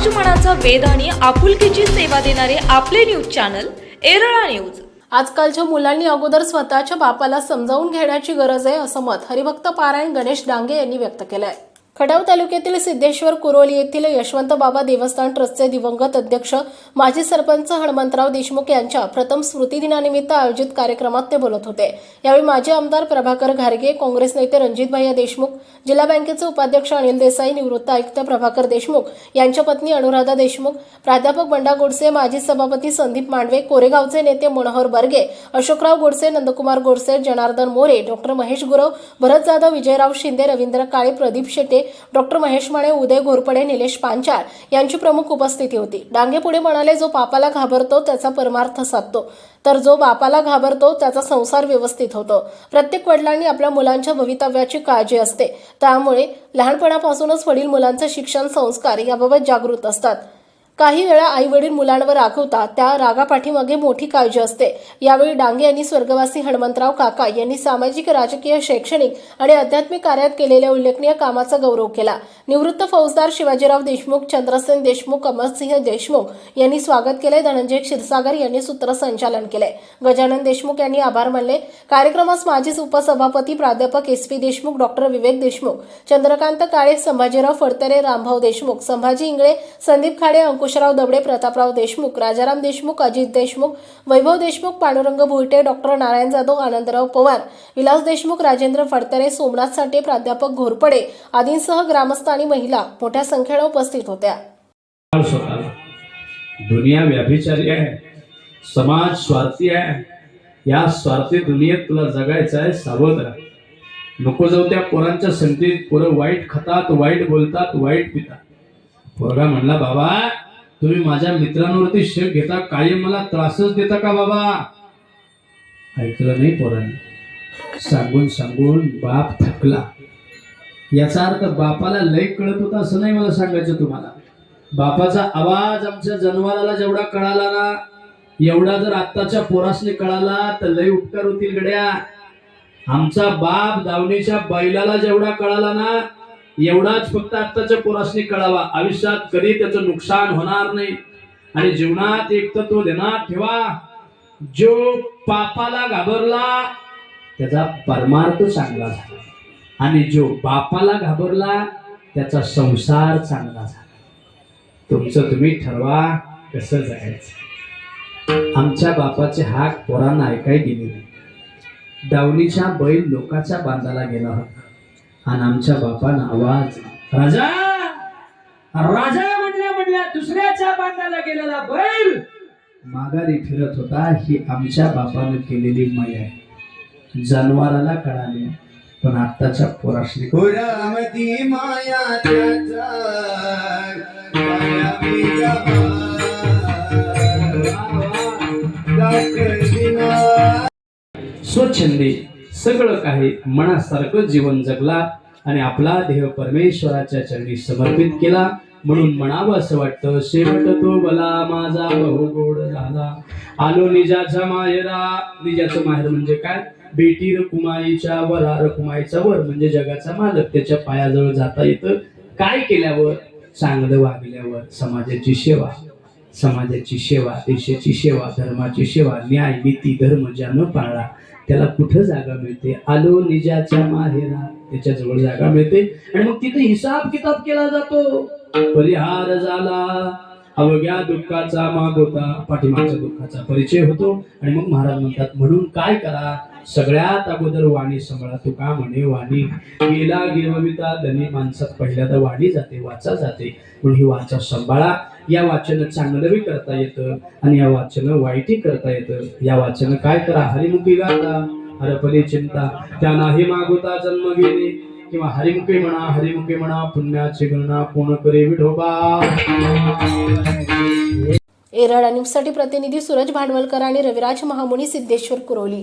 समाज मनाचा वेध आणि आपुलकीची सेवा देणारे आपले न्यूज चॅनल एरळा न्यूज. आजकालच्या मुलांनी अगोदर स्वतःच्या बापाला समजावून घेण्याची गरज आहे असं मत हरिभक्त पारायण गणेश डांगे यांनी व्यक्त केलं आहे खडाव तालुक्यातील सिद्धेश्वर कुरोली येथील यशवंत बाबा देवस्थान ट्रस्टचे दिवंगत अध्यक्ष माजी सरपंच हनुमंतराव देशमुख यांच्या प्रथम स्मृती दिनानिमित्त आयोजित कार्यक्रमात ते बोलत होते. यावेळी माजी आमदार प्रभाकर घारगे काँग्रेस नेते रणजितभाई देशमुख जिल्हा बँकेचे उपाध्यक्ष अनिल देसाई निवृत्त आयुक्त प्रभाकर देशमुख यांच्या पत्नी अनुराधा देशमुख प्राध्यापक बंडा गोडसे माजी सभापती संदीप मांडवे कोरेगावचे नेते मनोहर बर्गे अशोकराव गोडसे नंदकुमार गोडसे जनार्दन मोरे डॉक्टर महेश गुरव भरत जाधव विजयराव शिंदे रवींद्र काळे प्रदीप शेटे डॉक्टर महेश माने उदय घोरपडे निलेश पांचाळ यांची प्रमुख उपस्थिती होती. डांगे पुढे म्हणाले जो पापाला घाबरतो त्याचा परमार्थ साधतो. तर जो बापाला घाबरतो त्याचा संसार व्यवस्थित होतो. प्रत्येक वडिलांनी आपल्या मुलांच्या भवितव्याची काळजी असते. त्यामुळे लहानपणापासूनच वडील मुलांचे शिक्षण संस्कार याबाबत जागृत असतात. काही वेळा आई वडील मुलांवर रागवतात. त्या रागापाठीमागे मोठी काळजी असते. यावेळी डांगे यांनी स्वर्गवासी हनुमंतराव काका यांनी सामाजिक राजकीय शैक्षणिक आणि आध्यात्मिक कार्यात केलेल्या उल्लेखनीय कामाचा गौरव केला. निवृत्त फौजदार शिवाजीराव देशमुख चंद्रसेन देशमुख अमरसिंह देशमुख यांनी स्वागत केले. धनंजय क्षीरसागर यांनी सूत्रसंचालन केले. गजानन देशमुख यांनी आभार मानले. कार्यक्रमास माजी उपसभापती प्राध्यापक S P Deshmukh doctor Vivek Deshmukh Chandrakant Kale Sambhajirao Phadtare Rambhau Deshmukh Sambhaji Ingale Sandeep Khade Ankush Ankushrao Dabade Prataprao Deshmukh Rajaram Deshmukh Ajit Deshmukh Vaibhav Deshmukh Pandurang Bhuite doctor Narayan Jadhav Anandrao Pawar Vilas Deshmukh Rajendra Phadtare Somnath Sathe प्राध्यापक घोरपडे आदींसह ग्रामस्थ आणि महिला मोठ्या संख्येनं उपस्थित होत्या. दुनिया व्याभिचारी आहे. समाज स्वार्थी आहे. या स्वार्थी दुनियेत तुला जगायचं आहे सावध राहा. नको जाऊ त्या पोरांच्या संगतीत. पोरं वाईट खातात वाईट बोलतात वाईट पितात. पोरगा म्हणला बाबा तुम्ही माझ्या मित्रांवरती शेक घेता कायम मला त्रासच देता का बाबा? ऐकलं नाही पोरांनी. सांगून सांगून बाप थकला. याचा अर्थ बापाला लय कळत होता असं नाही मला सांगायचं तुम्हाला. बापाचा आवाज आमच्या जनावराला जेवढा कळाला ना एवढा जर आत्ताच्या पोरासने कळाला तर लय उपकार होतील गड्या. आमचा बाप दावणीच्या बैलाला जेवढा कळाला ना एवढाच फक्त आत्ताच्या पोरासने कळावा. आयुष्यात कधी त्याचं नुकसान होणार नाही. आणि जीवनात एक तत्व देणार ठेवा. जो पापाला घाबरला त्याचा परमार्थ चांगला झाला. आणि जो बापाला घाबरला त्याचा संसार चांगला झाला. तुमचं तुम्ही ठरवा कसं जायचं. आमच्या बापाचे हाक पोरांना ऐकाय गेले नाही. डावणीच्या बैल लोकाच्या बांधाला गेला होता. आणि आमच्या बापानं आवाज राजा! राजा म्हणल्या म्हणल्या दुसऱ्याच्या बांधाला गेलेला बैल माघारी फिरत होता ही आमच्या बापानं केलेली माय आहे. जनावराला कळाले पण आत्ताच्या पुरामती माया त्याचा माया स्वच्छंदी सगळं काही मनासारखं जीवन जगला आणि आपला देह परमेश्वराच्या चरणी समर्पित केला. म्हणून म्हणावं असं वाटतं शेवट तो बला माझा बहु गोड झाला. आलो निजाचा माहेरा. निजाचं माहेर म्हणजे काय? बेटी रकुमाईच्या वरा रकुमाईचा वर. म्हणजे जगाचा मालक. त्याच्या पायाजवळ जाता येतं. काय केल्यावर? चांगलं वागल्यावर. समाजाची सेवा. समाजाची सेवा देशाची सेवा धर्माची सेवा न्याय नीती धर्म ज्यानं पाळला. त्याला कुठं जागा मिळते? आलो निजाच्या माहेरा त्याच्याजवळ जागा मिळते. आणि मग तिथे हिसाब किताब केला जातो. परिहार झाला. अवघ्या दुःखाचा माग होता. पाठीमागच्या दुःखाचा परिचय होतो. आणि मग महाराज म्हणतात म्हणून काय करा? सगळ्यात अगोदर वाणी सांभाळा तू का म्हणे वाणी? गेला गिरविता धनी माणसात पहिल्यांदा वाणी जाते वाचा जाते. म्हणून ही वाचा सांभाळा. या वाचन चांगलं बी करता येतं आणि या वाचन वाईटही करता येतं. या वाचन काय करा? हरिमुखी गाता हरपली चिंता. त्या नाही मागोता जन्म गेले किंवा हरिमुखे म्हणा हरिमुखे म्हणा पुण्याची गणना पूर्ण करे विठोबा? एरळा न्यूजसाठी प्रतिनिधी सूरज भांडवलकर आणि रविराज महामुनी सिद्धेश्वर कुरोली.